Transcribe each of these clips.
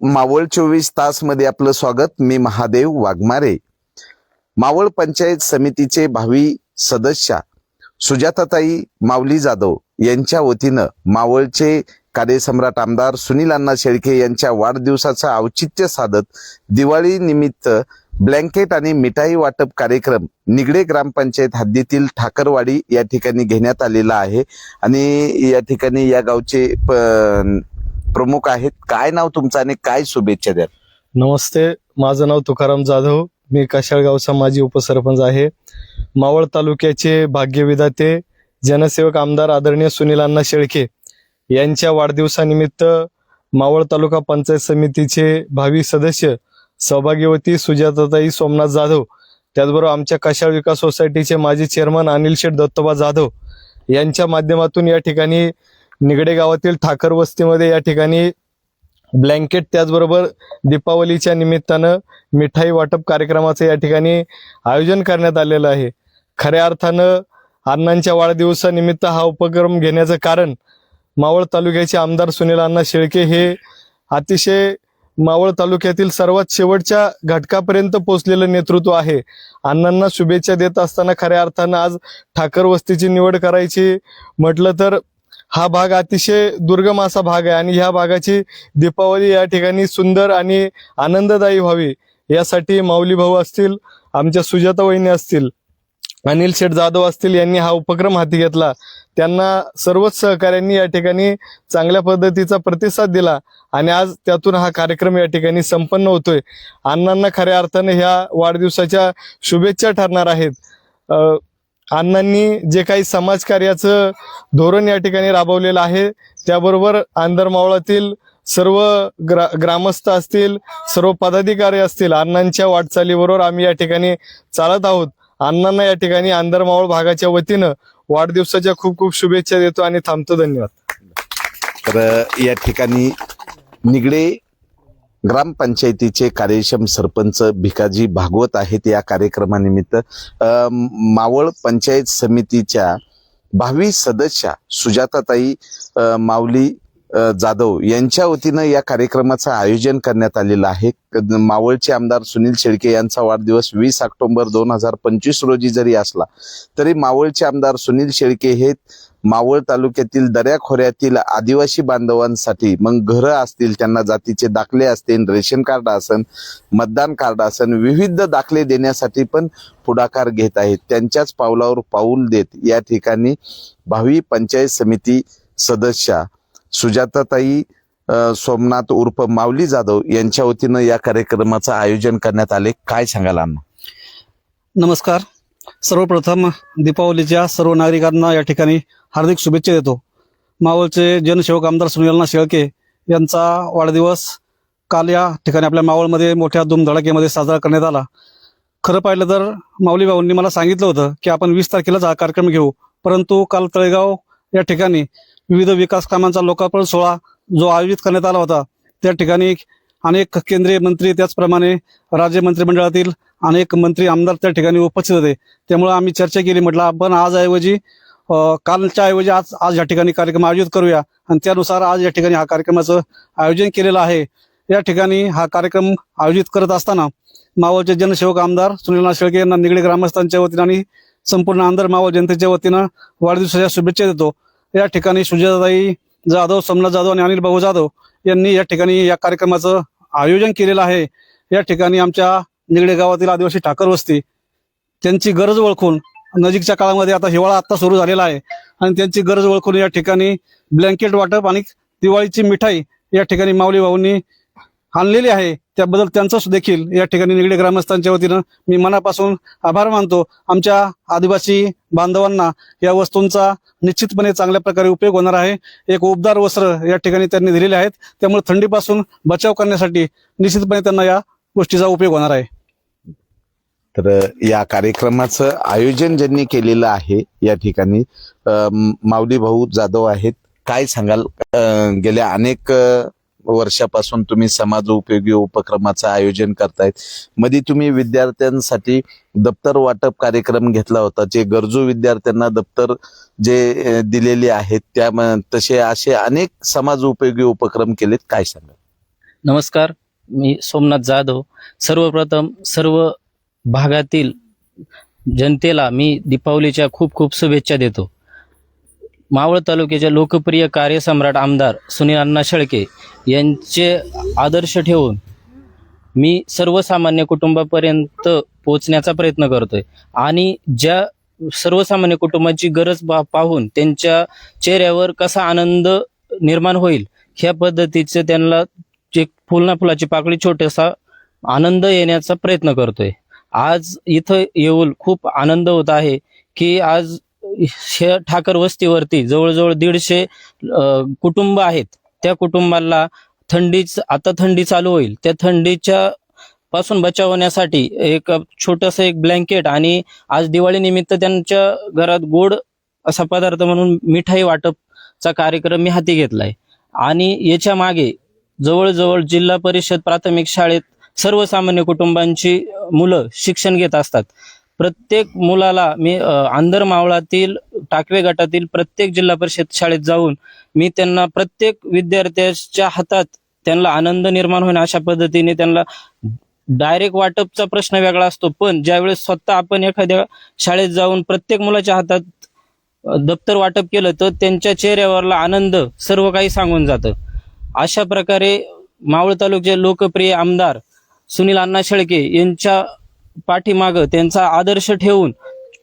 मावळ चोवीस तासमध्ये आपलं स्वागत. मी महादेव वाघमारे. मावळ पंचायत समितीचे भावी सदस्य सुजाताताई मावली जाधव यांच्या वतीनं मावळचे कार्यसम्राट आमदार सुनील अण्णा शेळके यांच्या वाढदिवसाचं औचित्य साधत दिवाळी निमित्त ब्लँकेट आणि मिठाई वाटप कार्यक्रम निगडे ग्रामपंचायत हद्दीतील ठाकरवाडी या ठिकाणी घेण्यात आलेला आहे. आणि या ठिकाणी या गावचे प- प्रमुख आहेत. काय नाव तुमचं आणि काय शुभेच्छा द्या नमस्ते माझं नाव तुकाराम जाधव. मी कशाळगावचा माजी उपसरपंच आहे. मावळ तालुक्याचे भाग्यविधाते जनसेवक आमदार आदरणीय सुनील अण्णा शेळके यांच्या वाढदिवसानिमित्त मावळ तालुका पंचायत समितीचे भावी सदस्य सहभागीवती सुजाताताई सोमनाथ जाधव त्याचबरोबर आमच्या कशाळ विकास सोसायटीचे माजी चेअरमन अनिल शेठ दत्तोबा जाधव यांच्या माध्यमातून या ठिकाणी निगडे गावातील ठाकर वस्तीमध्ये या ठिकाणी ब्लँकेट त्याचबरोबर दीपावलीच्या निमित्तानं मिठाई वाटप कार्यक्रमाचं या ठिकाणी आयोजन करण्यात आलेलं आहे. खऱ्या अर्थानं अण्णांच्या वाढदिवसानिमित्त हा उपक्रम घेण्याचं कारण मावळ तालुक्याचे आमदार सुनील अण्णा शेळके हे अतिशय मावळ तालुक्यातील सर्वात शेवटच्या घटकापर्यंत पोहोचलेलं नेतृत्व आहे. अण्णांना शुभेच्छा देत असताना खऱ्या अर्थानं आज ठाकर वस्तीची निवड करायची म्हटलं तर हा भाग अतिशय दुर्गम असा भाग आहे आणि ह्या भागाची दीपावली या ठिकाणी सुंदर आणि आनंददायी व्हावी यासाठी माऊली भाऊ असतील आमच्या सुजाता वहिनी असतील अनिल शेठ जाधव असतील यांनी हा उपक्रम हाती घेतला. त्यांना सर्वच सहकाऱ्यांनी या ठिकाणी चांगल्या पद्धतीचा प्रतिसाद दिला आणि आज त्यातून हा कार्यक्रम या ठिकाणी संपन्न होतोय. अण्णांना खऱ्या अर्थाने ह्या वाढदिवसाच्या शुभेच्छा ठरणार आहेत. अण्णांनी जे काही समाजकार्याचं धोरण या ठिकाणी राबवलेलं आहे त्याबरोबर आंधरमावळातील सर्व ग्रा ग्रामस्थ असतील सर्व पदाधिकारी असतील अण्णांच्या वाटचालीबरोबर आम्ही या ठिकाणी चालत आहोत. अण्णांना या ठिकाणी आंधरमावळ भागाच्या वतीनं वाढदिवसाच्या खूप खूप शुभेच्छा देतो आणि थांबतो. धन्यवाद. तर या ठिकाणी निगडे ग्रामपंचायतीचे कार्यक्षम सरपंच भिकाजी भागवत आहेत या कार्यक्रमानिमित्त. मावळ पंचायत समितीच्या भावी सदस्य सुजाताताई माऊली जाधव यांच्या वतीनं या कार्यक्रमाचं आयोजन करण्यात आलेलं आहे. मावळचे आमदार सुनील शेळके यांचा वाढदिवस वीस ऑक्टोबर दोन हजार पंचवीस रोजी जरी असला तरी मावळचे आमदार सुनील शेळके हे मावळ तालुक्यातील दऱ्याखोऱ्यातील आदिवासी बांधवांसाठी मग घरं असतील त्यांना जातीचे दाखले असतील रेशन कार्ड असन मतदान कार्ड असन विविध दाखले देण्यासाठी पण पुढाकार घेत आहेत. त्यांच्याच पावलावर पाऊल देत या ठिकाणी भावी पंचायत समिती सदस्य सुजाताताई सोमनाथ उर्फ माऊली जाधव यांच्या वतीनं या कार्यक्रमाचं आयोजन करण्यात आले. काय सांगाल अण्णा? नमस्कार. सर्वप्रथम दीपावलीच्या सर्व नागरिकांना या ठिकाणी हार्दिक शुभेच्छा देतो. मावळचे जनसेवक आमदार सुनीलना शेळके यांचा वाढदिवस काल या ठिकाणी आपल्या मावळमध्ये मोठ्या धूमधडाकेमध्ये साजरा करण्यात आला. खरं पाहिलं तर माऊली भाऊंनी मला सांगितलं होतं की आपण वीस तारखेलाच हा कार्यक्रम घेऊ. परंतु काल तळेगाव या ठिकाणी विविध विकास कामांचा लोकार्पण सोहळा जो आयोजित करण्यात आला होता त्या ठिकाणी अनेक केंद्रीय मंत्री त्याचप्रमाणे राज्य मंत्रिमंडळातील अनेक मंत्री आमदार त्या ठिकाणी उपस्थित होते. त्यामुळे आम्ही चर्चा केली म्हटलं आपण आजऐवजी कालच्या ऐवजी आज आज या ठिकाणी कार्यक्रम आयोजित करूया. आणि त्यानुसार आज या ठिकाणी हा कार्यक्रमाचं आयोजन केलेलं आहे. या ठिकाणी हा कार्यक्रम आयोजित करत असताना मावळचे जनसेवक आमदार सुनीलनाथ शेळके यांना निगडे ग्रामस्थांच्या वतीनं आणि संपूर्ण आंध्र मावळ जनतेच्या वतीनं वाढदिवसाच्या शुभेच्छा देतो. या ठिकाणी सुजाताताई जाधव सोमनाथ जाधव आणि अनिल भाऊ जाधव यांनी या ठिकाणी या कार्यक्रमाचं आयोजन केलेलं आहे. या ठिकाणी आमच्या निगडे गावातील आदिवासी ठाकर वस्ती त्यांची गरज ओळखून नजीकच्या काळामध्ये आता हिवाळा आता सुरू झालेला आहे. आणि त्यांची गरज ओळखून या ठिकाणी ब्लँकेट वाटप आणि दिवाळीची मिठाई या ठिकाणी माऊली भाऊंनी आणलेली आहे. त्याबद्दल त्यांचं देखील या ठिकाणी निगडे ग्रामस्थांच्या वतीनं मी मनापासून आभार मानतो. आमच्या आदिवासी बांधवांना या वस्तूंचा निश्चितपणे चांगल्या प्रकारे उपयोग होणार आहे. एक उबदार वस्त्र या ठिकाणी त्यांनी दिलेले आहेत. त्यामुळे थंडीपासून बचाव करण्यासाठी निश्चितपणे त्यांना या गोष्टीचा उपयोग होणार आहे. तर या कार्यक्रमाचं आयोजन ज्यांनी केलेलं आहे या ठिकाणी माऊली भाऊ जाधव आहेत. काय सांगाल? गेल्या अनेक वर्षापासून तुम्ही समाज उपयोगी उपक्रमाचं आयोजन करतायत. मध्ये तुम्ही विद्यार्थ्यांसाठी दप्तर वाटप कार्यक्रम घेतला होता जे गरजू विद्यार्थ्यांना दप्तर जे दिलेले आहेत त्या तसे असे अनेक समाज उपयोगी उपक्रम केलेत. काय सांगाल? नमस्कार मी सोमनाथ जाधव. सर्वप्रथम सर्व भागातील जनतेला मी दीपावलीच्या खूप खूप शुभेच्छा देतो. मावळ तालुक्याच्या लोकप्रिय कार्यसम्राट आमदार सुनील अण्णा शेळके यांचे आदर्श ठेवून मी सर्वसामान्य कुटुंबापर्यंत पोहोचण्याचा प्रयत्न करतोय. आणि ज्या सर्वसामान्य कुटुंबाची गरज पा- पाहून त्यांच्या चेहऱ्यावर कसा आनंद निर्माण होईल ह्या पद्धतीचे त्यांना एक फुलना फुलाची पाकळी छोटासा आनंद येण्याचा प्रयत्न करतोय. आज इथं येऊन खूप आनंद होत आहे की आज ठाकर वस्तीवरती जवळजवळ दीडशे कुटुंब आहेत. त्या कुटुंबाला थंडीच आता थंडी चालू होईल. त्या थंडीच्या पासून बचाव होण्यासाठी एक छोटस एक ब्लँकेट आणि आज दिवाळी निमित्त त्यांच्या घरात गोड असा पदार्थ म्हणून मिठाई वाटपचा कार्यक्रम मी हाती घेतलाय. आणि याच्या मागे जवळजवळ जिल्हा परिषद प्राथमिक शाळेत सर्वसामान्य कुटुंबांची मुलं शिक्षण घेत असतात. प्रत्येक मुलाला मी आंधर मावळातील टाकवे गटातील प्रत्येक जिल्हा परिषद शाळेत जाऊन मी त्यांना प्रत्येक विद्यार्थ्याच्या हातात त्यांना आनंद निर्माण होईल अशा पद्धतीने त्यांना डायरेक्ट वाटपचा प्रश्न वेगळा असतो. पण ज्यावेळेस स्वतः आपण एखाद्या शाळेत जाऊन प्रत्येक मुलाच्या हातात दप्तर वाटप केलं तर त्यांच्या चेहऱ्यावरला आनंद सर्व काही सांगून जातं. अशा प्रकारे मावळ तालुक्याचे लोकप्रिय आमदार सुनील अण्णा शेळके यांच्या पाठीमागं त्यांचा आदर्श ठेवून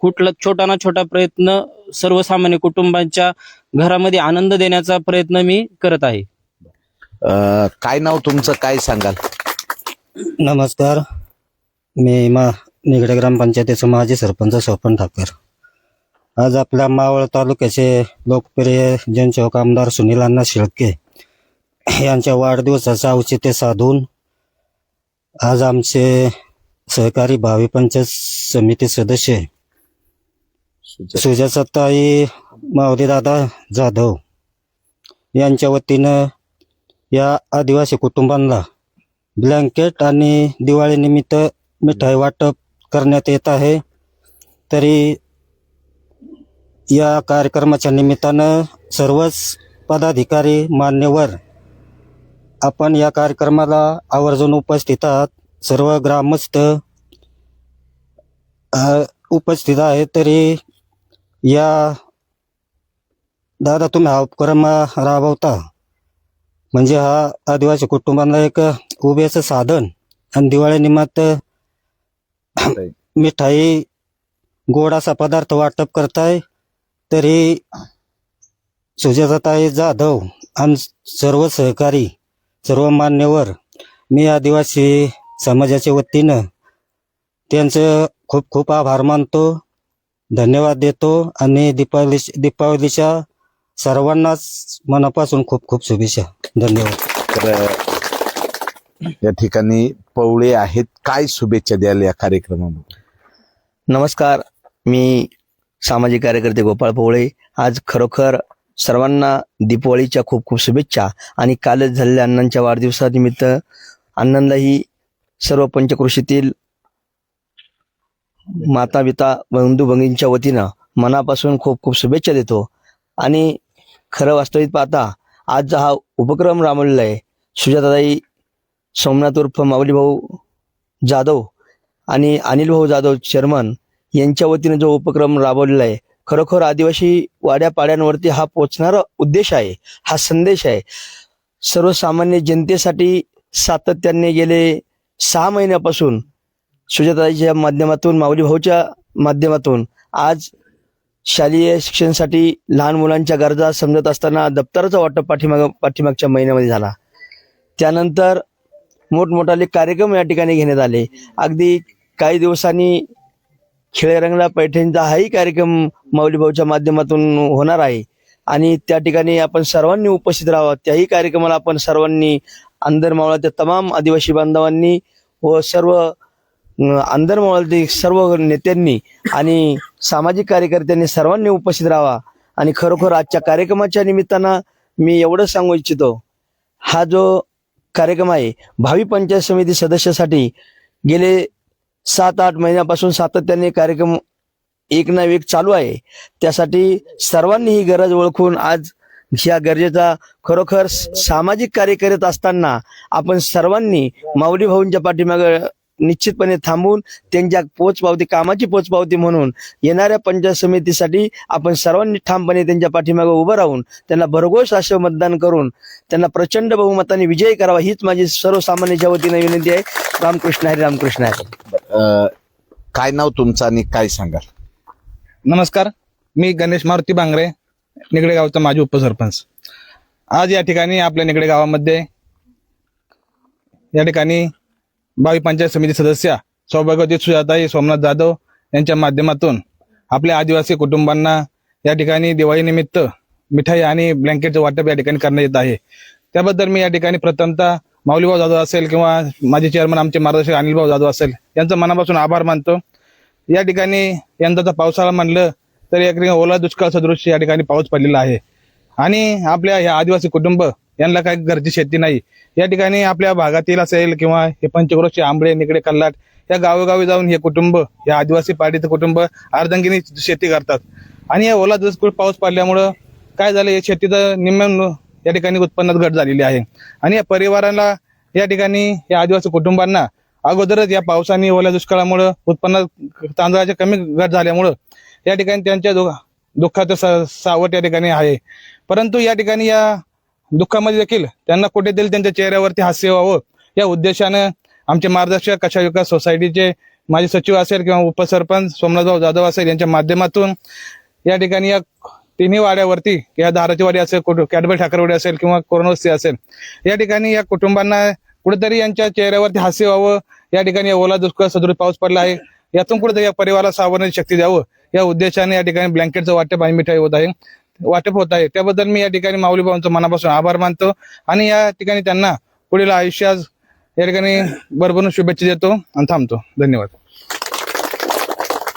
कुठला छोटा ना छोटा प्रयत्न सर्वसामान्य कुटुंबांच्या घरामध्ये आनंद देण्याचा प्रयत्न मी करत आहे. काय नाव तुमचं? काय सांगाल? नमस्कार. मी मा निगडे ग्रामपंचायतीचे माजी सरपंच स्वपन ठाकर. आज आपल्या मावळ तालुक्याचे लोकप्रिय जनसेवक आमदार सुनील अण्णा शेळके यांच्या वाढदिवसाचं औचित्य साधून आज आमचे सहकारी भावी पंचायत समिती सदस्य सुजाताई मावदेदादा जाधव यांच्या वतीनं या आदिवासी कुटुंबांना ब्लँकेट आणि दिवाळीनिमित्त मिठाई वाटप करण्यात येत आहे. तरी या कार्यक्रमाच्या निमित्तानं सर्वच पदाधिकारी मान्यवर आपण या कार्यक्रमाला आवर्जून उपस्थित आहात. सर्व ग्रामस्थ उपस्थित आहेत तरी या दादा तुम्ही हा उपक्रम राबवता. म्हणजे हा आदिवासी कुटुंबांना एक उभ्याचं साधन आणि दिवाळीनिमित्त मिठाई. गोड असा पदार्थ वाटप करताय तरी सुजाताताई जाधव आणि सर्व सहकारी सर्व मान्यवर मी आदिवासी समाजाच्या वतीनं त्यांचं खूप खूप आभार मानतो धन्यवाद देतो आणि दीपावली दीपावलीच्या सर्वांनाच मनापासून खूप खूप शुभेच्छा. धन्यवाद. तर या ठिकाणी पवळे आहेत. काय शुभेच्छा द्याल या कार्यक्रमामध्ये? नमस्कार मी सामाजिक कार्यकर्ते गोपाळ पोवळे. आज खरोखर सर्वांना दीपावलीच्या खूप खूप शुभेच्छा. आणि कालच झालेल्या अण्णांच्या वाढदिवसानिमित्त अण्णांनाही सर्व पंचकृषीतील माता पिता बंधू भगिनींच्या वतीनं मनापासून खूप खूप शुभेच्छा देतो. आणि खरं वास्तविक पाहता आज हा उपक्रम राबवलेला आहे. सुजाताई सोमनाथ उर्फ माऊली भाऊ जाधव आणि अनिल भाऊ जाधव चेअरमन यांच्या वतीनं जो उपक्रम राबवलेला आहे खरोखर आदिवासी वाड्यापाड्यांवरती हा पोचणारा उद्देश आहे हा संदेश आहे. सर्वसामान्य जनतेसाठी सातत्याने गेले सहा महिन्यापासून सुजाताईच्या माध्यमातून माऊली भाऊच्या माध्यमातून आज शालेय शिक्षणासाठी लहान मुलांच्या गरजा समजत असताना दप्तराचा वाटप पाठीमाग पाठीमागच्या महिन्यामध्ये झाला. त्यानंतर मोठमोठाले कार्यक्रम या ठिकाणी घेण्यात आले. अगदी काही दिवसांनी खेळरंगला पैठणचा हाही कार्यक्रम माऊली भाऊच्या माध्यमातून होणार आहे. आणि त्या ठिकाणी आपण सर्वांनी उपस्थित राहावं. त्याही कार्यक्रमाला आपण सर्वांनी अंदरमावळाच्या तमाम आदिवासी बांधवांनी व सर्व अं, मावळातील सर्व नेत्यांनी आणि सामाजिक कार्यकर्त्यांनी सर्वांनी उपस्थित राहावा. आणि खरोखर आजच्या कार्यक्रमाच्या निमित्तानं मी एवढंच सांगू इच्छितो. हा जो कार्यक्रम आहे भावी पंचायत समिती सदस्यासाठी गेले सात आठ महिन्यापासून सातत्याने कार्यक्रम एक ना एक चालू आहे. त्यासाठी सर्वांनी ही गरज ओळखून आज ह्या गरजेचा खरोखर सामाजिक कार्य करत असताना आपण सर्वांनी माऊली भाऊंच्या पाठीमागे निश्चितपणे थांबून त्यांच्या पोचपावती कामाची पोचपावती म्हणून येणाऱ्या पंचायत समितीसाठी आपण सर्वांनी ठामपणे त्यांच्या पाठीमागे उभं राहून त्यांना भरघोस असे मतदान करून त्यांना प्रचंड बहुमताने विजयी करावा हीच माझी सर्वसामान्यांच्या वतीने विनंती आहे. रामकृष्ण हरी रामकृष्ण हरी. काय नाव तुमचं आणि काय सांगाल? नमस्कार. मी गणेश मारुती बांगरे निगडे गावचा माजी उपसरपंच. आज या ठिकाणी आपल्या निगडे गावामध्ये या ठिकाणी भावी पंचायत समिती सदस्य सौभाग्यवती सुजाताई सोमनाथ जाधव यांच्या माध्यमातून आपल्या आदिवासी कुटुंबांना या ठिकाणी दिवाळीनिमित्त मिठाई आणि ब्लँकेटचं वाटप या ठिकाणी करण्यात येत आहे. त्याबद्दल मी या ठिकाणी प्रथमतः माऊलीभाऊ जाधव असेल किंवा माझे चेअरमन आमचे मार्गदर्शक अनिलभाऊ जाधव असेल यांचं मनापासून आभार मानतो. या ठिकाणी यंदाचा पावसाळा म्हणलं तर या ठिकाणी ओला दुष्काळ सदृश या ठिकाणी पाऊस पडलेला आहे. आणि आपल्या ह्या आदिवासी कुटुंब यांना काही घरची शेती नाही. या ठिकाणी आपल्या भागातील असेल किंवा हे पंचक्रोशी आंबळे निकडे कल्लाट या गावोगावी जाऊन हे कुटुंब या आदिवासी पाडीचं कुटुंब अर्धंगिनी शेती करतात. आणि या ओला दुष्काळ पाऊस पडल्यामुळं काय झालं? या शेतीचं निम्म या ठिकाणी उत्पन्नात घट झालेली आहे. आणि या परिवाराला या ठिकाणी या आदिवासी कुटुंबांना अगोदरच या पावसाने ओल्या दुष्काळामुळं उत्पन्नात तांदळाचे कमी घट झाल्यामुळं या ठिकाणी त्यांच्या दुःखाचं सा- सावट या ठिकाणी आहे. परंतु या ठिकाणी या दुःखामध्ये देखील त्यांना कुठेतरी त्यांच्या चेहऱ्यावरती हास्य व्हावं. या उद्देशानं आमचे मार्गदर्शक कशा विकास सोसायटीचे माजी सचिव असेल किंवा उपसरपंच सोमनाथभाऊ जाधव असेल यांच्या माध्यमातून या ठिकाणी या तिन्ही वाड्यावरती या धाराची वाडी असेल कुठं कॅडबरी ठाकरवाडी असेल किंवा कोरोनवस्ती असेल या ठिकाणी या कुटुंबांना कुठेतरी यांच्या चेहऱ्यावरती हास्य व्हावं. या ठिकाणी ओला दुष्काळ सदृश पाऊस पडला आहे. यातून कुठेतरी या परिवाराला सावरण्याची शक्ती द्यावं. या उद्देशाने या ठिकाणी ब्लँकेटचं वाटप आणि मिठाई होत आहे. वाटप होत आहे. त्याबद्दल मी या ठिकाणी माऊली भाऊंचं मनापासून आभार मानतो आणि या ठिकाणी त्यांना पुढील आयुष्यात या ठिकाणी भरभरून शुभेच्छा देतो आणि थांबतो. धन्यवाद.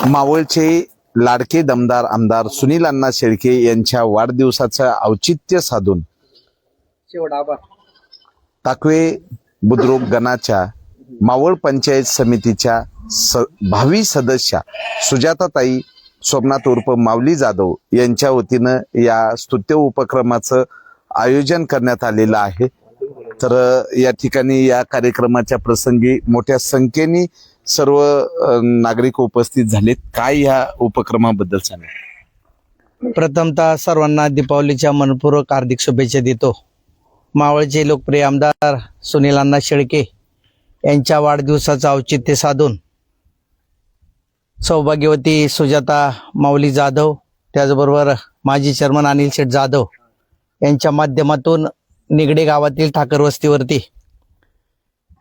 मावळचे लाडके दमदार आमदार सुनील अण्णा शेळके यांच्या वाढदिवसाचं औचित्य साधून. टाकवे बुद्रुक गणाच्या मावळ पंचायत समितीच्या स भावी सदस्या सुजाताताई सोमनाथ उर्फ माऊली जाधव यांच्या वतीनं या स्तुत्य उपक्रमाचं आयोजन करण्यात आलेलं आहे. तर या ठिकाणी या कार्यक्रमाच्या प्रसंगी मोठ्या संख्येने सर्व नागरिक उपस्थित झालेत. काय या उपक्रमाबद्दल सांगा प्रथमतः सर्वांना दीपावलीच्या मनपूर्वक हार्दिक शुभेच्छा देतो. मावळचे लोकप्रिय आमदार सुनील अण्णा शेळके यांच्या वाढदिवसाचं औचित्य साधून सौभाग्यवती सुजाता माऊली जाधव त्याचबरोबर माजी चेअरमन अनिल शेठ जाधव यांच्या माध्यमातून निगडे गावातील ठाकर वस्तीवरती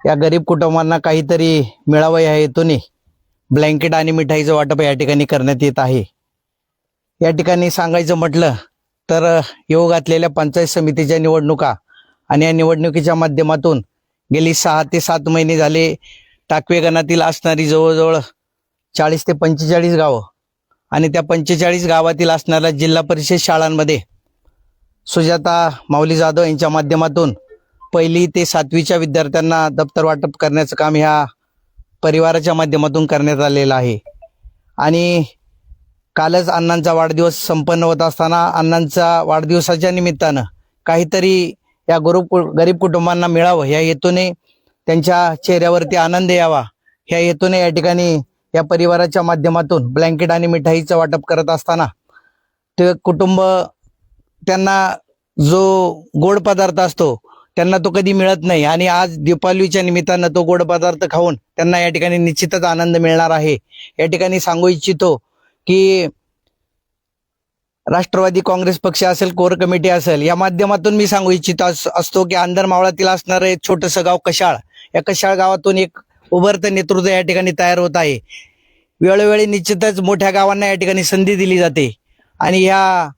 या गरीब कुटुंबांना काहीतरी मिळावं या हेतूने ब्लँकेट आणि मिठाईचं वाटप या ठिकाणी करण्यात येत आहे. या ठिकाणी सांगायचं म्हटलं तर येऊ घातलेल्या पंचायत समितीच्या निवडणुका आणि या निवडणुकीच्या माध्यमातून गेली सहा ते सात महिने झाले टाकवे गणातील असणारी जवळजवळ चाळीस ते पंचेचाळीस गावं आणि त्या पंचेचाळीस गावातील असणाऱ्या जिल्हा परिषद शाळांमध्ये सुजाता माऊली जाधव यांच्या माध्यमातून पहिली ते सातवीच्या विद्यार्थ्यांना दप्तर वाटप करण्याचं काम ह्या परिवाराच्या माध्यमातून करण्यात आलेलं आहे. आणि कालच अण्णांचा वाढदिवस संपन्न होत असताना अण्णांचा वाढदिवसाच्या निमित्तानं काहीतरी या गरीब गरीब कुटुंबांना मिळावं या हेतूने त्यांच्या चेहऱ्यावरती आनंद यावा ह्या हेतूने या ठिकाणी या परिवाराच्या माध्यमातून ब्लँकेट आणि मिठाईचं वाटप करत असताना ते कुटुंब त्यांना जो गोड पदार्थ असतो त्यांना तो कधी मिळत नाही. आणि आज दीपावलीच्या निमित्तानं तो गोड पदार्थ खाऊन त्यांना या ठिकाणी निश्चितच आनंद मिळणार आहे. या ठिकाणी सांगू इच्छितो की राष्ट्रवादी काँग्रेस पक्ष असेल कोर कमिटी असेल या माध्यमातून मी सांगू इच्छित असतो की आंधर मावळातील असणारं एक छोटंसं गाव कशाळ. या कशाळ गावातून एक उभरतं नेतृत्व या ठिकाणी तयार होत आहे. वेळोवेळी निश्चितच मोठ्या गावांना या ठिकाणी संधी दिली जाते. आणि ह्या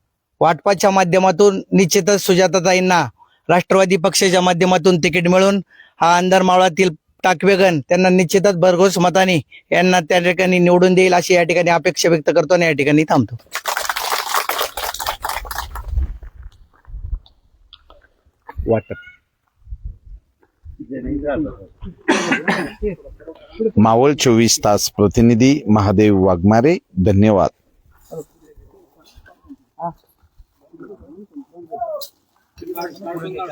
वाटपाच्या माध्यमातून निश्चितच सुजाताताईंना राष्ट्रवादी पक्षाच्या माध्यमातून तिकीट मिळून हा अंधार मावळातील टाकवेगण त्यांना निश्चितच भरघोस मताने यांना त्या ठिकाणी निवडून देईल अशी या ठिकाणी अपेक्षा व्यक्त करतो आणि या ठिकाणी थांबतो. वाटप मावळ चोवीस तास प्रतिनिधी महादेव वाघमारे धन्यवाद. 二二十一号